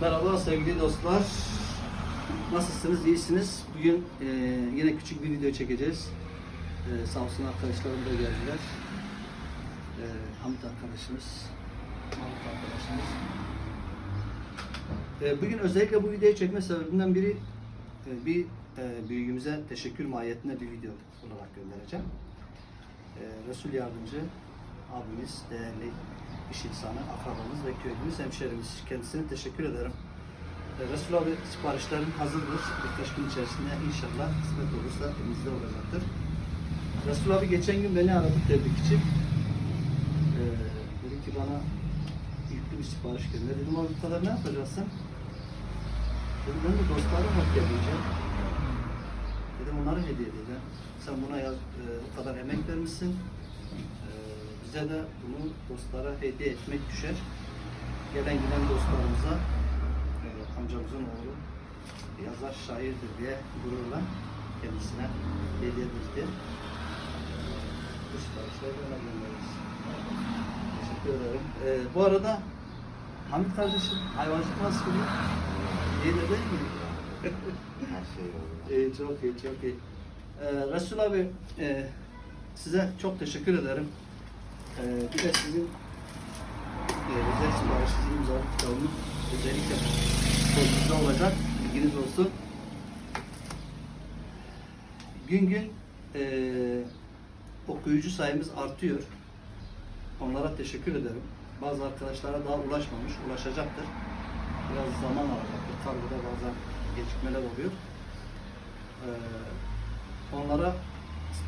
Merhaba sevgili dostlar. Nasılsınız? İyisiniz? Bugün e, yine küçük bir video çekeceğiz. E, sağ olsun arkadaşlarım da geldiler. E, Hamit arkadaşımız, Mahmut arkadaşımız. E, bugün özellikle bu videoyu çekme sebebinden biri e, bir e, büyüğümüze teşekkür mahiyetinde bir video olarak göndereceğim. E, Resul Yardımcı abimiz, değerli iş insanı, akrabamız ve köylümüz, hemşerimiz. Kendisine teşekkür ederim. E, Resul abi siparişlerin hazırdır. Birkaç gün içerisinde inşallah kısmet olursa elimizde olacaktır. Resul abi geçen gün beni aradı tebrik için. E, dedi ki bana yüklü bir sipariş gönder. Dedim abi bu kadar ne yapacaksın? Dedim ben de dostlarım var geleceğim. Dedim onları hediye edeceğim. Sen buna yaz, e, o kadar emek vermişsin. E, bize de bunu dostlara hediye etmek düşer. Gelen giden dostlarımıza e, amcamızın oğlu yazar şairdir diye gururla kendisine hediye edildi. Bu siparişleri ona göndeririz. Teşekkür ederim. E, bu arada Hamit kardeşim hayvancılık nasıl gidiyor? İyi de değil mi? Her şey olur. İyi, çok iyi, çok iyi. Ee, Resul abi, e, size çok teşekkür ederim. Ee, bir de sizin e, özel siparişinizi imzalı kitabınız özellikle kolunuzda olacak. Bilginiz olsun. Gün gün e, okuyucu sayımız artıyor. Onlara teşekkür ederim. Bazı arkadaşlara daha ulaşmamış, ulaşacaktır. Biraz zaman alacaktır. Kargoda bazen gecikmeler oluyor. Ee, onlara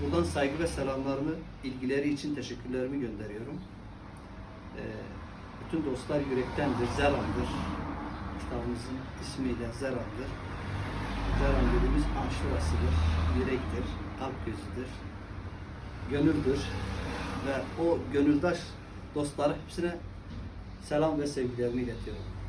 buradan saygı ve selamlarımı, ilgileri için teşekkürlerimi gönderiyorum. Ee, bütün dostlar yürektendir, Zeran'dır. Kitabımızın ismiyle Zeran'dır. Zeran dediğimiz anşurasıdır, yürektir, kalp gözüdür, gönüldür. Ve o gönüldaş dostlara hepsine selam ve sevgilerimi iletiyorum.